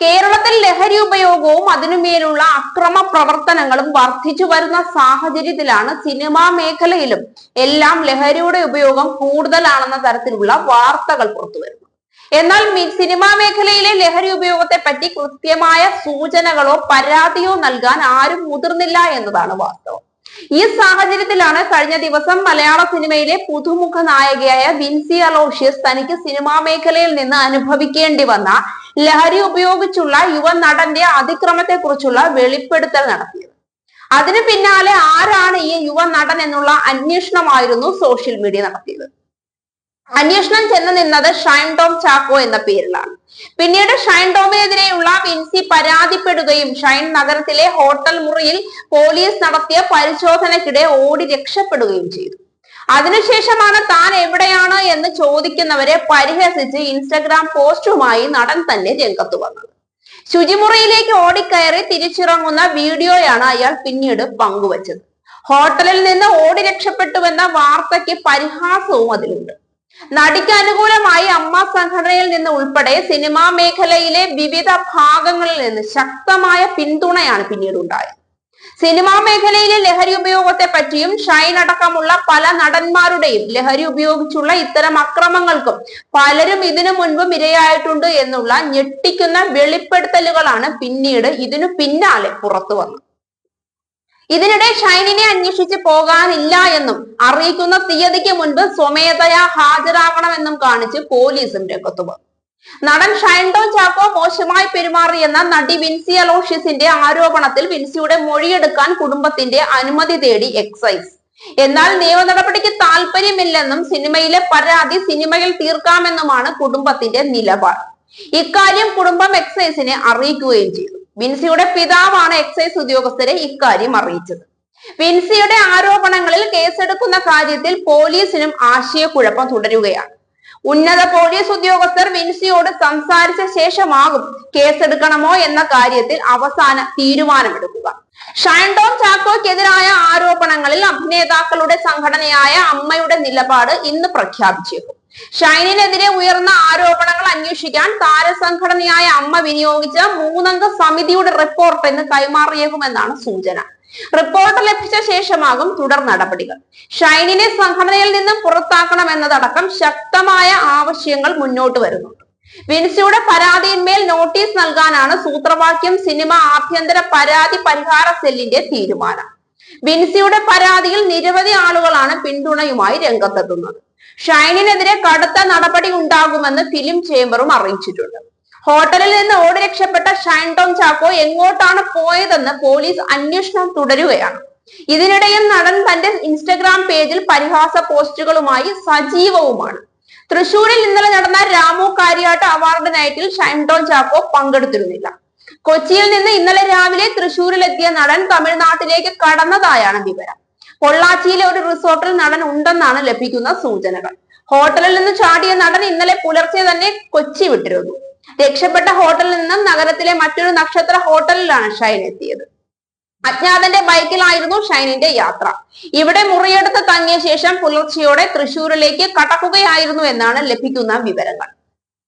കേരളത്തിൽ ലഹരി ഉപയോഗവും അതിനുമേലുള്ള അക്രമ പ്രവർത്തനങ്ങളും വർദ്ധിച്ചു വരുന്ന സാഹചര്യത്തിലാണ് സിനിമാ മേഖലയിലും എല്ലാം ലഹരിയുടെ ഉപയോഗം കൂടുതലാണെന്ന തരത്തിലുള്ള വാർത്തകൾ പുറത്തുവരുന്നത് എന്നാൽ സിനിമാ മേഖലയിലെ ലഹരി ഉപയോഗത്തെ പറ്റി കൃത്യമായ സൂചനകളോ പരാതിയോ നൽകാൻ ആരും മുതിർന്നില്ല എന്നതാണ് വാസ്തവം ഈ സാഹചര്യത്തിലാണ് കഴിഞ്ഞ ദിവസം മലയാള സിനിമയിലെ പുതുമുഖ നായികയായ വിൻസി അലോഷ്യസ് തനിക്ക് സിനിമാ മേഖലയിൽ നിന്ന് അനുഭവിക്കേണ്ടി വന്ന ലഹരി ഉപയോഗിച്ചുള്ള യുവ നടന്റെ അതിക്രമത്തെ കുറിച്ചുള്ള വെളിപ്പെടുത്തൽ നടത്തിയത്. അതിന് പിന്നാലെ ആരാണ് ഈ യുവ നടൻ എന്നുള്ള അന്വേഷണമായിരുന്നു സോഷ്യൽ മീഡിയ നടത്തിയത്. അന്വേഷണം ചെന്ന് നിന്നത് ഷൈൻ ടോം ചാക്കോ എന്ന പേരിലാണ്. പിന്നീട് ഷൈൻ ടോമിനെതിരെയുള്ള വിൻസി പരാതിപ്പെടുകയും ഷൈൻ നഗരത്തിലെ ഹോട്ടൽ മുറിയിൽ പോലീസ് നടത്തിയ പരിശോധനക്കിടെ ഓടി രക്ഷപ്പെടുകയും ചെയ്തു. അതിനുശേഷമാണ് താൻ എവിടെയാണ് എന്ന് ചോദിക്കുന്നവരെ പരിഹസിച്ച് ഇൻസ്റ്റഗ്രാം പോസ്റ്റുമായി നടൻ തന്നെ രംഗത്ത് വന്നത്. ശുചിമുറിയിലേക്ക് ഓടിക്കയറി തിരിച്ചിറങ്ങുന്ന വീഡിയോയാണ് അയാൾ പിന്നീട് പങ്കുവച്ചത്. ഹോട്ടലിൽ നിന്ന് ഓടി രക്ഷപ്പെട്ടുവെന്ന വാർത്തയ്ക്ക് പരിഹാസവും അതിലുണ്ട്. നടിക്ക് അനുകൂലമായി അമ്മ സംഘടനയിൽ നിന്ന് ഉൾപ്പെടെ സിനിമാ മേഖലയിലെ വിവിധ ഭാഗങ്ങളിൽ നിന്ന് ശക്തമായ പിന്തുണയാണ് പിന്നീട് ഉണ്ടായത് സിനിമാ മേഖലയിലെ ലഹരി ഉപയോഗത്തെ പറ്റിയും ഷൈൻ അടക്കമുള്ള പല നടന്മാരുടെയും ലഹരി ഉപയോഗിച്ചുള്ള ഇത്തരം അക്രമങ്ങൾക്കും പലരും ഇതിനു മുൻപും ഇരയായിട്ടുണ്ട് എന്നുള്ള ഞെട്ടിക്കുന്ന വെളിപ്പെടുത്തലുകളാണ് പിന്നീട് ഇതിനു പിന്നാലെ പുറത്തു വന്നത്. ഇതിനിടെ ഷൈനിനെ അന്വേഷിച്ച് പോകാനില്ല എന്നും അറിയിക്കുന്ന തീയതിക്ക് മുൻപ് സ്വമേധയാ ഹാജരാകണമെന്നും കാണിച്ച് പോലീസും രംഗത്തു വന്നു നടൻ ഷൈൻഡോ ചാക്കോ മോശമായി പെരുമാറിയെന്ന നടി വിൻസി അലോഷ്യസിന്റെ ആരോപണത്തിൽ വിൻസിയുടെ മൊഴിയെടുക്കാൻ കുടുംബത്തിന്റെ അനുമതി തേടി എക്സൈസ് എന്നാൽ നിയമ നടപടിക്ക് താല്പര്യമില്ലെന്നും സിനിമയിലെ പരാതി സിനിമയിൽ തീർക്കാമെന്നുമാണ് കുടുംബത്തിന്റെ നിലപാട്. ഇക്കാര്യം കുടുംബം എക്സൈസിനെ അറിയിക്കുകയും ചെയ്തു. വിൻസിയുടെ പിതാവാണ് എക്സൈസ് ഉദ്യോഗസ്ഥരെ ഇക്കാര്യം അറിയിച്ചത്. വിൻസിയുടെ ആരോപണങ്ങളിൽ കേസെടുക്കുന്ന കാര്യത്തിൽ പോലീസിനും ആശയക്കുഴപ്പം തുടരുകയാണ്. ഉന്നത പോലീസ് ഉദ്യോഗസ്ഥർ വിൻസിയോട് സംസാരിച്ച ശേഷമാകും കേസെടുക്കണമോ എന്ന കാര്യത്തിൽ അവസാന തീരുമാനമെടുക്കുക. ഷൈൻ ടോം ചാക്കോയ്ക്കെതിരായ ആരോപണങ്ങളിൽ അഭിനേതാക്കളുടെ സംഘടനയായ അമ്മയുടെ നിലപാട് ഇന്ന് പ്രഖ്യാപിച്ചേക്കും. ഷൈനിനെതിരെ ഉയർന്ന ആരോപണങ്ങൾ അന്വേഷിക്കാൻ താരസംഘടനയായ അമ്മ വിനിയോഗിച്ച മൂന്നംഗ സമിതിയുടെ റിപ്പോർട്ട് ഇന്ന് കൈമാറിയേക്കുമെന്നാണ് സൂചന. റിപ്പോർട്ട് ലഭിച്ച ശേഷമാകും തുടർ നടപടികൾ. ഷൈനിനെ സംഘടനയിൽ നിന്നും പുറത്താക്കണമെന്നതടക്കം ശക്തമായ ആവശ്യങ്ങൾ മുന്നോട്ട് വരുന്നുണ്ട്. വിൻസിയുടെ പരാതിയിന്മേൽ നോട്ടീസ് നൽകാനാണ് സൂത്രവാക്യം സിനിമ ആഭ്യന്തര പരാതി പരിഹാര സെല്ലിന്റെ തീരുമാനം. വിൻസിയുടെ പരാതിയിൽ നിരവധി ആളുകളാണ് പിന്തുണയുമായി രംഗത്തെത്തുന്നത്. ഷൈനിനെതിരെ കടുത്ത നടപടി ഉണ്ടാകുമെന്ന് ഫിലിം ചേംബറും അറിയിച്ചിട്ടുണ്ട്. ഹോട്ടലിൽ നിന്ന് ഓടി രക്ഷപ്പെട്ട ഷൈൻ ടോം ചാക്കോ എങ്ങോട്ടാണ് പോയതെന്ന് പോലീസ് അന്വേഷണം തുടരുകയാണ്. ഇതിനിടയിൽ നടൻ തന്റെ ഇൻസ്റ്റഗ്രാം പേജിൽ പരിഹാസ പോസ്റ്റുകളുമായി സജീവവുമാണ്. തൃശൂരിൽ ഇന്നലെ നടന്ന രാമു കാര്യാട്ട് അവാർഡ് നൈറ്റിൽ ഷൈൻ ടോം ചാക്കോ പങ്കെടുത്തിരുന്നില്ല. കൊച്ചിയിൽ നിന്ന് ഇന്നലെ രാവിലെ തൃശൂരിലെത്തിയ നടൻ തമിഴ്നാട്ടിലേക്ക് കടന്നതായാണ് വിവരം. പൊള്ളാച്ചിയിലെ ഒരു റിസോർട്ടിൽ നടൻ ഉണ്ടെന്നാണ് ലഭിക്കുന്ന സൂചനകൾ. ഹോട്ടലിൽ നിന്ന് ചാടിയ നടൻ ഇന്നലെ പുലർച്ചെ തന്നെ കൊച്ചി വിട്ടിരുന്നു. രക്ഷപ്പെട്ട ഹോട്ടലിൽ നിന്നും നഗരത്തിലെ മറ്റൊരു നക്ഷത്ര ഹോട്ടലിലാണ് ഷൈൻ എത്തിയത്. അജ്ഞാതന്റെ ബൈക്കിലായിരുന്നു ഷൈനിന്റെ യാത്ര. ഇവിടെ മുറിയെടുത്ത് തങ്ങിയ ശേഷം പുലർച്ചെയോടെ തൃശ്ശൂരിലേക്ക് കടക്കുകയായിരുന്നു എന്നാണ് ലഭിക്കുന്ന വിവരങ്ങൾ.